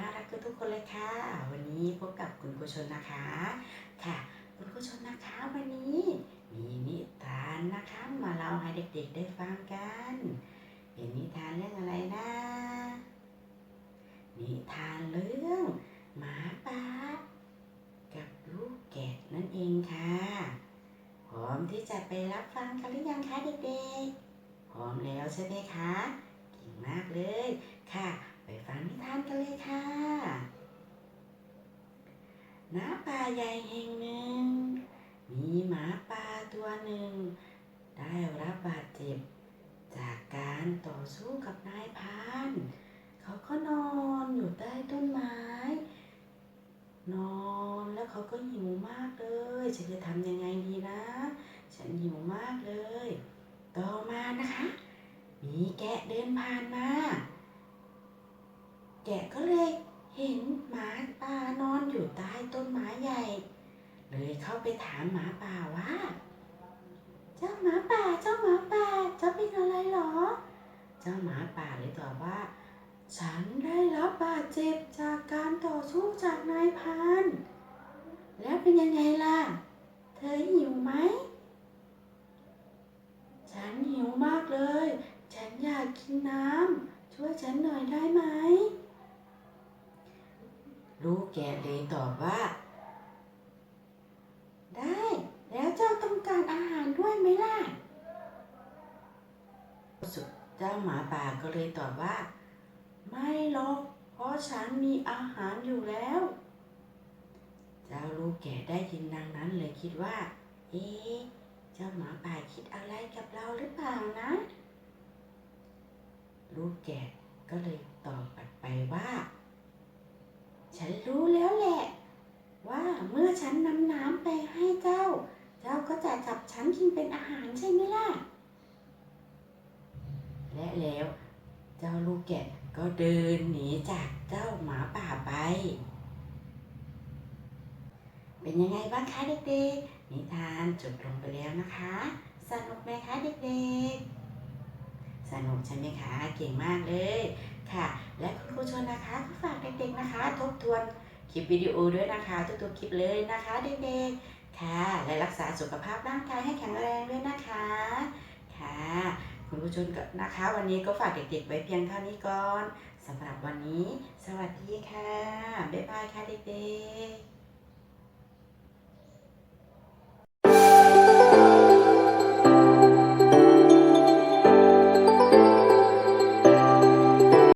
น่ารักทุกคนเลยค่ะ วันนี้พบกับคุณกุชชนนะคะ ค่ะ คุณกุชชนนะคะวันนี้มีนิทานนะคะมาเล่าให้เด็กๆได้ฟังกัน เป็นนิทานเรื่องอะไรนะ นิทานเรื่องหมาป่ากับลูกแกะนั่นเองค่ะ พร้อมที่จะไปรับฟังกันหรือยังคะเด็กๆ พร้อมแล้วใช่ไหมคะ เก่งมากเลยค่ะ ไปฟังนิทานกันเลยค่ะ ณป่าใหญ่แห่งหนึ่ง มีหมาป่าตัวหนึ่ง ได้รับบาดเจ็บ จากการต่อสู้กับนายพาน เขาก็นอนอยู่ใต้ต้นไม้ นอนแล้วเขาก็หิวมากเลย ฉันจะทำยังไงดีนะ ฉันหิวมากเลย ต่อมานะคะ มีแกะเดินผ่านมา แกะก็เลย เห็นหมาป่านอนอยู่ใต้ต้นไม้ใหญ่ เลยเข้าไปถามหมาป่าว่า เจ้าหมาป่าเจ้าหมาป่าเจ้าเป็นอะไรหรอ เจ้าหมาป่าเลยตอบว่า ฉันได้รับบาดเจ็บจากการต่อสู้จากนายพาน แล้วเป็นยังไงล่ะ เธอหิวไหม ฉันหิวมากเลย ฉันอยากกินน้ำช่วยฉันหน่อยได้ไหม ลูกแกเลยตอบว่า ได้ แล้วเจ้าต้องการอาหารด้วยไหมล่ะ สุดเจ้าหมาป่าก็เลยตอบว่า ไม่หรอก เพราะฉันมีอาหารอยู่แล้ว เจ้าลูกแก่ได้ยินดังนั้นเลยคิดว่า เอ๊เจ้าหมาป่าคิดอะไรกับเราหรือเปล่านะ ลูกแก่ก็เลยตอบกลับไปว่า ฉันรู้แล้วแหละ ว่าเมื่อฉันนำน้ำไปให้เจ้า เจ้าก็จะจับฉันกินเป็นอาหารใช่ไหมล่ะ และแล้ว เจ้าลูกแกะก็เดินหนีจากเจ้าหมาป่าไป เป็นยังไงบ้างคะเด็กๆ นิทานจบลงไปแล้วนะคะ สนุกไหมคะเด็กๆ สนุกใช่ไหมคะ เก่งมากเลยค่ะ และคุณครูชนนะคะก็ฝาก เด็กๆนะคะ ทบทวนคลิปวิดีโอด้วยนะคะทุกๆคลิปเลยนะคะเด็กๆค่ะ และรักษาสุขภาพร่างกายให้แข็งแรงด้วยนะคะค่ะคุณผู้ชมก็นะคะ วันนี้ก็ฝากเด็กๆ ไว้เพียงเท่านี้ก่อนสำหรับวันนี้ สวัสดีค่ะ บ๊ายบายค่ะเด็กๆ